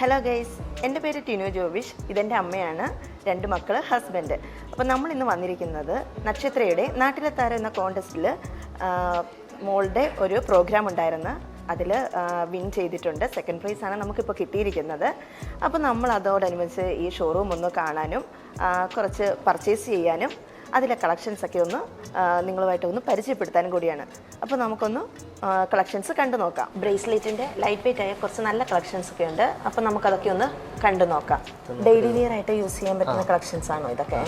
Hello guys എന്റെ പേര് ടിനു ജോബിഷ് ഇതെന്റെ അമ്മയാണ്. രണ്ട് മക്കൾ ഹസ്ബൻഡ് അപ്പോൾ നമ്മൾ ഇന്ന് വന്നിരിക്കുന്നത് നക്ഷത്രയുടെ നാട്ടിലെ താരം എന്ന കോണ്ടസ്റ്റിൽ മോളുടെ ഒരു പ്രോഗ്രാം ഉണ്ടായിരുന്നു. അതിൽ വിൻ ചെയ്തിട്ടുണ്ട്. സെക്കൻഡ് പ്രൈസ് ആണ് നമുക്കിപ്പോൾ കിട്ടിയിരിക്കുന്നത്. അപ്പോൾ നമ്മൾ അതോടനുബന്ധിച്ച് ഈ ഷോറൂം ഒന്ന് കാണാനും കുറച്ച് പർച്ചേസ് ചെയ്യാനും അതിലെ കളക്ഷൻസ് ഒക്കെ ഒന്ന് നിങ്ങളുമായിട്ട് ഒന്ന് പരിചയപ്പെടുത്താനും കൂടിയാണ്. അപ്പോൾ നമുക്കൊന്ന് കളക്ഷൻസ് കണ്ടു നോക്കാം. ബ്രേസ്ലെറ്റിന്റെ ലൈറ്റ് വെയിറ്റ് ആയ കുറച്ച് നല്ല കളക്ഷൻസ് ഒക്കെ ഉണ്ട്. അപ്പോൾ നമുക്കതൊക്കെ ഒന്ന് കണ്ടു നോക്കാം. ഡെയിലി വിയർ ആയിട്ട് യൂസ് ചെയ്യാൻ പറ്റുന്ന കളക്ഷൻസ് ആണോ ഇതൊക്കെ?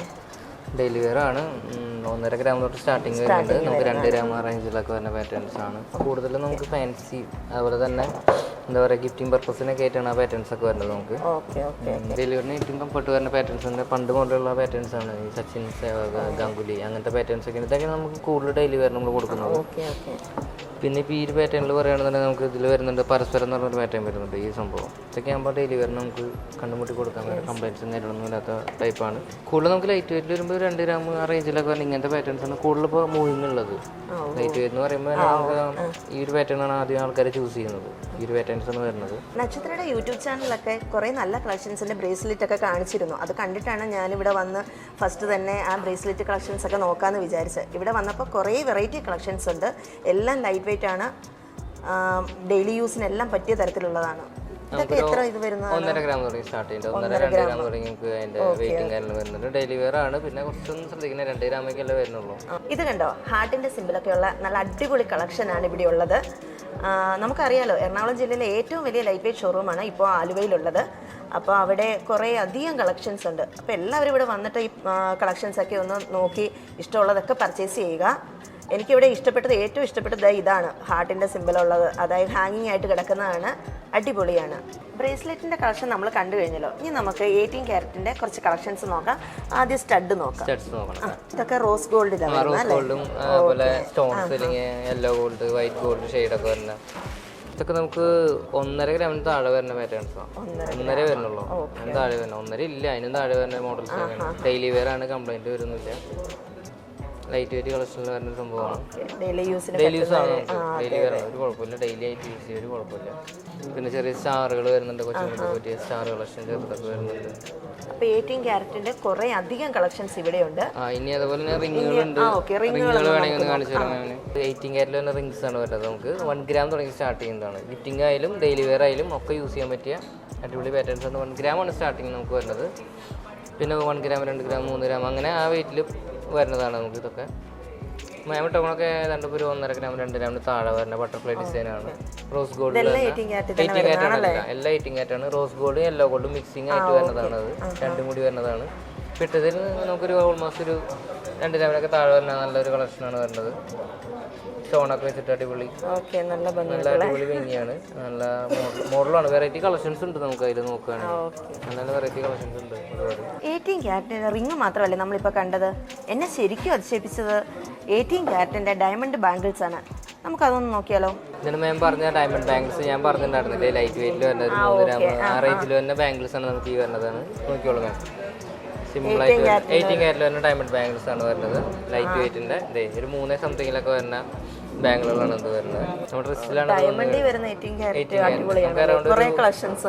ഡെയിലി വെയർ ആണ്. ഒന്നര ഗ്രാം തൊട്ട് സ്റ്റാർട്ടിങ് വരുന്നുണ്ട്. നമുക്ക് രണ്ട് ഗ്രാം റേഞ്ചിലൊക്കെ വരുന്ന പാറ്റേൺസ് ആണ്. കൂടുതലും നമുക്ക് ഫാൻസി അതുപോലെ തന്നെ എന്താ പറയുക ഗിഫ്റ്റിംഗ് പർപ്പസിനൊക്കെ ആയിട്ടാണ് ആ പാറ്റേൺസ് ഒക്കെ വരുന്നത് നമുക്ക്. ഡെലിവറിന് ഏറ്റവും കംഫർട്ട് വരുന്ന പാറ്റേൺസ് ഉണ്ട് പണ്ട് മുതലുള്ള പാറ്റേൺസ് ആണ് ഈ സച്ചിൻ സേവക ഗാംഗുലി അങ്ങനത്തെ പാറ്റേൺസ് ഒക്കെ. ഇതൊക്കെ നമുക്ക് കൂടുതൽ ഡെയിലി വെയർ നമ്മൾ കൊടുക്കുന്നത്. പിന്നെ ഇപ്പോൾ ഈ ഒരു പാറ്റേണിൽ പറയുകയാണെന്നുണ്ടെങ്കിൽ നമുക്ക് ഇതിൽ വരുന്നുണ്ട് പരസ്പരം എന്ന് പറഞ്ഞൊരു പാറ്റേൺ വരുന്നുണ്ട് ഈ സംഭവം. ഇതൊക്കെ ആകുമ്പോൾ ഡെലിവറി നമുക്ക് കണ്ടുമുട്ടി കൊടുക്കാൻ വേറെ കംപ്ലൈന്റ്സ് നേരിടൊന്നും ഇല്ലാത്ത ടൈപ്പാണ് കൂടുതൽ നമുക്ക് ലൈറ്റ് വെയിറ്റ് വരുമ്പോൾ രണ്ട് ഗ്രാം ആ റേഞ്ചിലൊക്കെ വരുന്ന ഇങ്ങനത്തെ പാറ്റേൺസ് ആണ് കൂടുതൽ ഇപ്പോൾ മൂവിങ് ഉള്ളത്. ലൈറ്റ് വെയിറ്റ് എന്ന് പറയുമ്പോൾ നമുക്ക് ഈ ഒരു പാറ്റേൺ ആണ് ആദ്യം ആൾക്കാർ ചൂസ് ചെയ്യുന്നത്. ഈ ഒരു പാറ്റേൺസ് ആണ് വരുന്നത്. നക്ഷത്രയുടെ യൂട്യൂബ് ചാനലിലൊക്കെ കുറേ നല്ല കളക്ഷൻസിന്റെ ബ്രേസ്ലെറ്റ് ഒക്കെ കാണിച്ചിരുന്നു. അത് കണ്ടിട്ടാണ് ഞാൻ ഞാനിവിടെ വന്ന് ഫസ്റ്റ് തന്നെ ആ ബ്രേസ്ലെറ്റ് കളക്ഷൻസ് ഒക്കെ നോക്കാമെന്ന് വിചാരിച്ചത്. ഇവിടെ വന്നപ്പോൾ കുറേ വെറൈറ്റി കളക്ഷൻസ് ഉണ്ട്. എല്ലാം ലൈറ്റ് വെയിറ്റ് ആണ് ഡെയിലി യൂസിനെല്ലാം പറ്റിയ തരത്തിലുള്ളതാണ്. ഇതൊക്കെ എത്ര ഇത് വരുന്നത് ഒന്നര ഗ്രാം തുടങ്ങി സ്റ്റാർട്ട് ചെയ്യുന്നത് ഒന്നര രണ്ട് ഗ്രാം തുടങ്ങി നമുക്ക് അതിന്റെ വെയിറ്റും കാര്യങ്ങളും വരുന്നുണ്ട്. ഡെയിലി വെയർ ആണ്. പിന്നെ കുറച്ചൊന്നും ശ്രദ്ധിക്കുന്നത് രണ്ട് ഗ്രാമൊക്കെയല്ലേ വരുന്നുള്ളൂ. ഇത് കണ്ടോ? ഹാർട്ടിന്റെ സിമ്പിളൊക്കെയുള്ള നല്ല അടിപൊളി കളക്ഷനാണ് ഇവിടെ ഉള്ളത്. നമുക്കറിയാലോ എറണാകുളം ജില്ലയിലെ ഏറ്റവും വലിയ ലൈറ്റ് വെയിറ്റ് ഷോറൂമാണ് ഇപ്പോൾ ആലുവയിലുള്ളത്. അപ്പോൾ അവിടെ കുറേ അധികം കളക്ഷൻസ് ഉണ്ട്. അപ്പോൾ എല്ലാവരും ഇവിടെ വന്നിട്ട് ഈ കളക്ഷൻസൊക്കെ ഒന്ന് നോക്കി ഇഷ്ടമുള്ളതൊക്കെ പർച്ചേസ് ചെയ്യുക. എനിക്കിവിടെ ഇഷ്ടപ്പെട്ടത് ഏറ്റവും ഇഷ്ടപ്പെട്ടത് ഇതാണ്. ഹാർട്ടിന്റെ സിമ്പിളുള്ളത് അതായത് ഹാങ്ങിങ് ആയിട്ട് കിടക്കുന്നതാണ്. അടിപൊളിയാണ്. ബ്രേസ്ലെറ്റിന്റെ കളക്ഷൻ നമ്മൾ കണ്ടു കഴിഞ്ഞല്ലോ. ഇനി നമുക്ക് എയ്റ്റീൻ ക്യാരറ്റിന്റെ കുറച്ച് കളക്ഷൻസ് നോക്കാം. ആദ്യം സ്റ്റഡ് നോക്കാം. ഇതൊക്കെ റോസ് ഗോൾഡിലാണ് റോസ് ഗോൾഡും അതുപോലെ stones yellow gold white gold ഷെയ്ഡൊക്കെ വരുന്ന ഇതൊക്കെ നമുക്ക് ഒന്നര ഗ്രാമിന് താഴെ വരുന്ന പാറ്റേൺസ് ഒന്നര വരുന്നുള്ളൂ. അതിന് താഴെ വരുന്ന ഒന്നര ഇല്ല അതിനും താഴെ വരുന്ന മോഡൽസ് ഡെയിലി വെയർ ആണ് കംപ്ലൈന്റ് വരുന്നില്ല. ലൈറ്റ് വെയിറ്റ് കളക്ഷനിൽ വരുന്ന സംഭവമാണ്. ഡെയിലി യൂസിന് ഡെയിലി യൂസ് ആണ്. ഡെയിലി വരണം ഒരു കുഴപ്പമില്ല. ഡെയിലി ആയിട്ട് യൂസ് ചെയ്യുക ഒരു കുഴപ്പമില്ല. പിന്നെ ചെറിയ സ്റ്റാറുകൾ വരുന്നുണ്ട്. കൊച്ചു പറ്റിയ സ്റ്റാർ കളക്ഷൻ ചെറുതൊക്കെ വരുന്നുണ്ട്. അപ്പോൾ എയ്റ്റീൻ ക്യാരറ്റിന്റെ കുറേ അധികം കളക്ഷൻസ് ഇവിടെയുണ്ട്. ആ ഇനി അതുപോലെ തന്നെ റിങ്ങുകളുണ്ട്. റിങ്ങുകൾ വേണമെങ്കിൽ ഒന്ന് കാണിച്ചു തരാം. എയ്റ്റീൻ ക്യാരറ്റിൽ തന്നെ റിങ്സ് ആണ് വരുന്നത്. നമുക്ക് വൺ ഗ്രാം തുടങ്ങി സ്റ്റാർട്ട് ചെയ്യുന്നതാണ്. ഗിഫ്റ്റിംഗ് ആയാലും ഡെയിലി വെയർ ആയാലും ഒക്കെ യൂസ് ചെയ്യാൻ പറ്റിയ അടിപൊളി പാറ്റേൺസ് ആണ്. വൺ ഗ്രാം ആണ് സ്റ്റാർട്ടിങ് നമുക്ക് വരുന്നത്. പിന്നെ വൺ ഗ്രാം രണ്ട് ഗ്രാം മൂന്ന് ഗ്രാം അങ്ങനെ ആ വെയിറ്റിൽ വരുന്നതാണ് നമുക്ക് ഇതൊക്കെ. ടോണൊക്കെ ഏതാണ്ട് ഒരു ഒന്നര ഗ്രാം രണ്ട് ഗ്രാമിന് താഴെ വരുന്ന ബട്ടർഫ്ലൈ ഡിസൈൻ ആണ്. റോസ് ഗോൾഡ് ആണ് എല്ലാം. കാറ്റ് ആണ് rose gold yellow gold mixing ആയിട്ട് വരുന്നതാണ്. അത് രണ്ടും കൂടി വരുന്നതാണ്. പിട്ടതിൽ നമുക്കൊരു ഓൾമോസ്റ്റ് ഒരു രണ്ട് ലെവലൊക്കെ താഴെ വരുന്ന നല്ലൊരു കളക്ഷനാണ് വരുന്നത്. സ്റ്റോണൊക്കെ വെച്ചിട്ട് അടിപൊളി. ഓക്കെ നല്ല നല്ല അടിപൊളി ഭംഗിയാണ്. നല്ല മോഡലാണ്. വെറൈറ്റി കളക്ഷൻസ് ഉണ്ട് നമുക്ക് അതിൽ നോക്കുകയാണെങ്കിൽ നല്ല വെറൈറ്റി കളക്ഷൻസ് ഉണ്ട് എയ്റ്റീൻ ക്യാരറ്റിന്റെ റിങ് മാത്രമല്ലേ നമ്മളിപ്പോൾ കണ്ടത്? എന്നെ ശരിക്കും അതിശയിപ്പിച്ചത് എയ്റ്റീൻ ക്യാരറ്റിന്റെ ഡയമണ്ട് ബാംഗിൾസ് ആണ്. നമുക്കതൊന്ന് നോക്കിയാലോ? ഞാൻ മാം പറഞ്ഞ ഡയമണ്ട് ബാംഗിൾസ് ഞാൻ പറഞ്ഞിട്ടുണ്ടായിരുന്നില്ലേ? ലൈറ്റ് വെയിറ്റിൽ വരുന്നത് ഒരു മൂന്ന് ഗ്രാം ആ റേഞ്ചിൽ വരുന്ന ബാംഗിൾസ് ആണ് നമുക്ക് ഈ വരുന്നതാണ് നോക്കിയോളൂ മാം. സിമ്പിൾ ആയിട്ട് എയ്റ്റീൻ കാരറ്റിൽ വരുന്ന ഡയമണ്ട് ബാംഗിൾസ് ആണ് വരുന്നത് ലൈറ്റ് വെയിറ്റിന്റെ ഒരു മൂന്നേ സംതിങ്ങിലൊക്കെ വരുന്ന ബാംഗിളുകളാണ് ഇത് വരുന്നത്. നമ്മുടെ റിസ്റ്റിലാണ്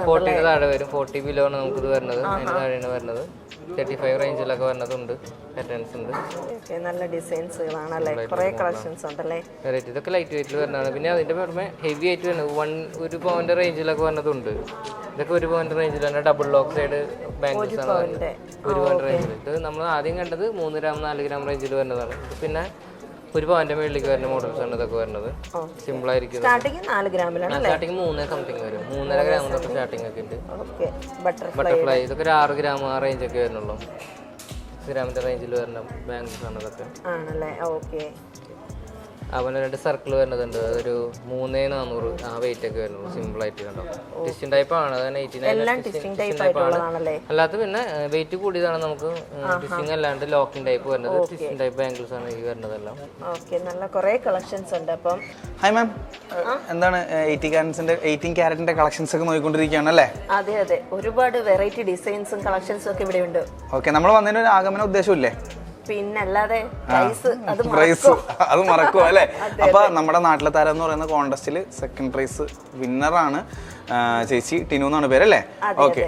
ഫോർട്ടിന് താഴെ വരും. ഫോർട്ടി ബിലോ ആണ് നമുക്ക് ഇത് വരുന്നത് അതിന് താഴെയാണ് വരുന്നത്. തേർട്ടി ഫൈവ് റേഞ്ചിലൊക്കെ വരുന്നതുണ്ട്. പാറ്റേൺസ് ഉണ്ട്. നല്ല ഡിസൈൻസുകളാണല്ലേ കുറേ കളക്ഷൻസ് ഉണ്ടല്ലേ? വെറൈറ്റി ഇതൊക്കെ ലൈറ്റ് വെയിറ്റിൽ വരുന്നതാണ്. പിന്നെ അതിന്റെ പുറമെ ഹെവി ആയിട്ട് വരുന്നത് വൺ ഒരു പവന്റെ റേഞ്ചിലൊക്കെ വരുന്നതുണ്ട്. ഇതൊക്കെ ഒരു പവന്റെ റേഞ്ചിൽ തന്നെ ഡബിൾ ലോക്ക് സൈഡ് ബാംഗിൾസ് ആണ് ഒരു പവന്റെ റേഞ്ചിൽ ഇത് നമ്മൾ ആദ്യം കണ്ടത് മൂന്ന് ഗ്രാം നാല് ഗ്രാം റേഞ്ചിൽ വരുന്നതാണ്. പിന്നെ ഒരു പവന്റെ മേളിലേക്ക് വരുന്ന മോഡൽസ് ആണ് ഇതൊക്കെ വരുന്നത്. സിമ്പിൾ ആയിരിക്കും. സ്റ്റാർട്ടിംഗ് നാല് ഗ്രാമിലാണ് സ്റ്റാർട്ടിങ് മൂന്നേ സംതിങ് വരും. മൂന്നര ഗ്രാം തൊട്ട് സ്റ്റാർട്ടിങ് ഒക്കെ ഉണ്ട്. ബട്ടർഫ്ലൈ ഇതൊക്കെ ഒരു ആറ് ഗ്രാം ആ റേഞ്ച് ഒക്കെ വരുന്നുള്ളൂ. ഗ്രാമിന്റെ റേഞ്ചിൽ വരുന്ന ബാംഗിൾസ് ആണ് ഇതൊക്കെ. ആണല്ലേ? ഓക്കെ അവന് രണ്ട് സർക്കിൾ വരുന്നതുണ്ട്. അതൊരു മൂന്നേ നാനൂറ് ആ വെയിറ്റ് ഒക്കെ വരുന്നു സിമ്പിൾ ആയിട്ട് കണ്ടോ? ടിസ്റ്റിംഗ് ടൈപ്പ് ആണ്. അതാണ് എയ്റ്റി എല്ലാം ടിസ്റ്റിംഗ് ടൈപ്പ് അല്ലാത്ത പിന്നെ വെയിറ്റ് കൂടിയതാണ് നമുക്ക് ടിസ്റ്റിംഗ് അല്ലാണ്ട് ലോക്കിംഗ് ടൈപ്പ് വരുന്നത്. ടിസ്റ്റിംഗ് ടൈപ്പ് ആംഗിൾസ് ആണ് ഈ വരുന്നതെല്ലാം. ഓക്കെ. നല്ല കുറേ കളക്ഷൻസ് ഉണ്ട് അപ്പം. ഹായ് മാം എന്താണ് എയ്റ്റി ക്യാരറ്റ്സിന്റെ എയ്റ്റീൻ ക്യാരറ്റിന്റെ കളക്ഷൻസ് ഒക്കെ നോക്കിക്കൊണ്ടിരിക്കുകയാണ് അല്ലേ? അതെ അതെ. ഒരുപാട് വെറൈറ്റി ഡിസൈൻസും കളക്ഷൻസും ഒക്കെ ഇവിടെ ഉണ്ട് ഓക്കെ. നമ്മൾ വന്നതിന് ഒരു ആഗമന ഉദ്ദേശമില്ലേ പിന്നല്ലാതെ പ്രൈസ് അത് പ്രൈസ് അത് അല്ലേ? അപ്പൊ നമ്മുടെ നാട്ടിലെ താരം എന്ന് പറയുന്ന കോൺടെസ്റ്റിൽ സെക്കൻഡ് പ്രൈസ് വിന്നറാണ് ചേച്ചി ടിനു എന്നാണ് പേര് അല്ലേ ഓക്കെ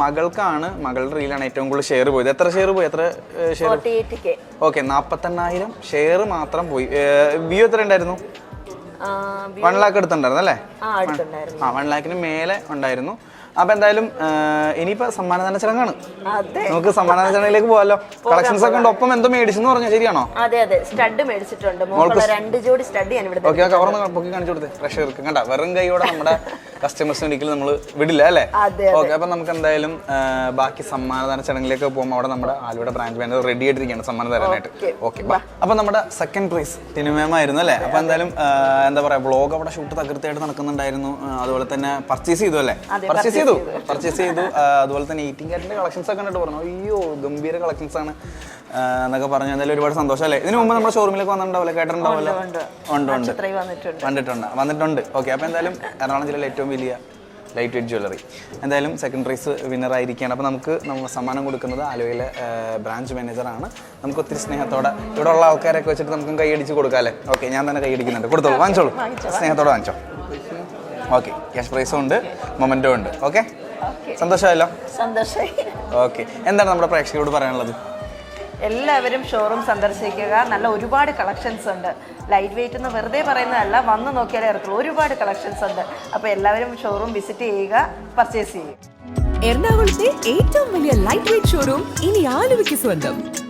മകൾക്കാണ് മകളുടെ റീലാണ് ഏറ്റവും കൂടുതൽ ഷെയർ പോയത്. എത്ര ഷെയർ പോയി? എത്ര ഷെയർ ഓക്കെ നാപ്പത്തെണ്ണായിരം ഷെയർ മാത്രം പോയി. വ്യൂ എത്ര ഉണ്ടായിരുന്നു? വൺ ലാക്ക് എടുത്തുണ്ടായിരുന്നു അല്ലേ? ആ വൺ ലാക്കിന് മേലെ ഉണ്ടായിരുന്നു. അപ്പൊ എന്തായാലും ഇനിയിപ്പോ സമ്മാനദാന ചടങ്ങാണ്. നമുക്ക് സമ്മാനദാന ചടങ്ങിലേക്ക് പോകാലോ കളക്ഷൻസ് ഒക്കെ ഉണ്ട്. ഒപ്പം എന്തോ മേടിച്ചെന്ന് പറഞ്ഞു? ശരിയാണോ? അതെ അതെ. സ്റ്റഡ് മേടിച്ചിട്ടുണ്ട്. രണ്ട് ജോഡി സ്റ്റഡ് ഞാൻ ഇവിടെ ഓക്കെ കവർ പൊക്കി കാണിച്ചു കൊടുത്തേ. പ്രഷർക്ക് കണ്ട? വെറും കൈയോടെ നമ്മുടെ കസ്റ്റമേഴ്സിന് ഒരിക്കലും നമ്മൾ വിടില്ല അല്ലേ? ഓക്കെ അപ്പൊ നമുക്ക് എന്തായാലും ബാക്കി സമ്മാനദാന ചടങ്ങിലേക്ക് പോകുമ്പോൾ അവിടെ നമ്മുടെ ആലുവയുടെ ബ്രാഞ്ച് മാനേജർ റെഡി ആയിട്ടിരിക്കുകയാണ് സമ്മാനം തരാനായിട്ട്. ഓക്കെ അപ്പൊ നമ്മുടെ സെക്കൻഡ് പ്രൈസ് ടിനുമേമായിരുന്നു അല്ലേ? അപ്പൊ എന്തായാലും എന്താ പറയാ ബ്ലോഗ് അവിടെ ഷൂട്ട് തകൃത്തിയായിട്ട് നടക്കുന്നുണ്ടായിരുന്നു അതുപോലെ തന്നെ പർച്ചേസ് ചെയ്തു അല്ലേ? പർച്ചേസ് ചെയ്തു? പർച്ചേസ് ചെയ്തു അതുപോലെ തന്നെ എയ്റ്റീൻ കാരറ്റിന്റെ കളക്ഷൻസ് ഒക്കെ കണ്ടിട്ട് പറഞ്ഞു. അയ്യോ ഗംഭീര കളക്ഷൻസ് ആണ് എന്നൊക്കെ പറഞ്ഞു. എന്തായാലും ഒരുപാട് സന്തോഷം അല്ലേ? ഇതിനു മുമ്പ് നമ്മുടെ ഷോറൂമിലേക്ക് വന്നിട്ടുണ്ടാവില്ല കേട്ടിട്ടുണ്ടാവില്ല ഉണ്ട് ഉണ്ട് വന്നിട്ടുണ്ട്. വന്നിട്ടുണ്ട് ഓക്കെ അപ്പോൾ എന്തായാലും എറണാകുളം ജില്ലയിലെ ഏറ്റവും വലിയ ലൈറ്റ് വെയ്റ്റ് ജ്വല്ലറി എന്തായാലും സെക്കൻഡ് പ്രൈസ് വിന്നറായിരിക്കുകയാണ് അപ്പോൾ നമുക്ക് നമ്മൾ സമ്മാനം കൊടുക്കുന്നത് ആലുവയിലെ ബ്രാഞ്ച് മാനേജറാണ് നമുക്ക് ഒത്തിരി സ്നേഹത്തോടെ ഇവിടെ ഉള്ള ആൾക്കാരൊക്കെ വെച്ചിട്ട് നമുക്ക് കൈയടിച്ച് കൊടുക്കാം അല്ലേ? ഓക്കെ ഞാൻ തന്നെ കൈയടിക്കുന്നുണ്ട് കൊടുത്തോളൂ വാങ്ങിച്ചോളൂ. സ്നേഹത്തോടെ വാങ്ങിച്ചോ. ഓക്കെ ക്യാഷ് പ്രൈസും ഉണ്ട് മൊമെന്റോ ഉണ്ട്. ഓക്കെ. സന്തോഷമായല്ലോ? സന്തോഷമായി. ഓക്കെ എന്താണ് നമ്മുടെ പ്രേക്ഷകരോട് പറയാനുള്ളത്? എല്ലാവരും ഷോറൂം സന്ദർശിക്കുക. നല്ല ഒരുപാട് കളക്ഷൻസ് ഉണ്ട്. ലൈറ്റ് വെയിറ്റ് എന്ന് വെറുതെ പറയുന്നതല്ല വന്ന് നോക്കിയാലേ അറിയത്തുള്ളൂ. ഒരുപാട് കളക്ഷൻസ് ഉണ്ട്. അപ്പോൾ എല്ലാവരും ഷോറൂം വിസിറ്റ് ചെയ്യുക പർച്ചേസ് ചെയ്യുക. എറണാകുളത്തെ ഏറ്റവും വലിയ ലൈറ്റ് വെയിറ്റ് ഷോറൂം ഇനി ആലുവയ്ക്ക് സ്വന്തം.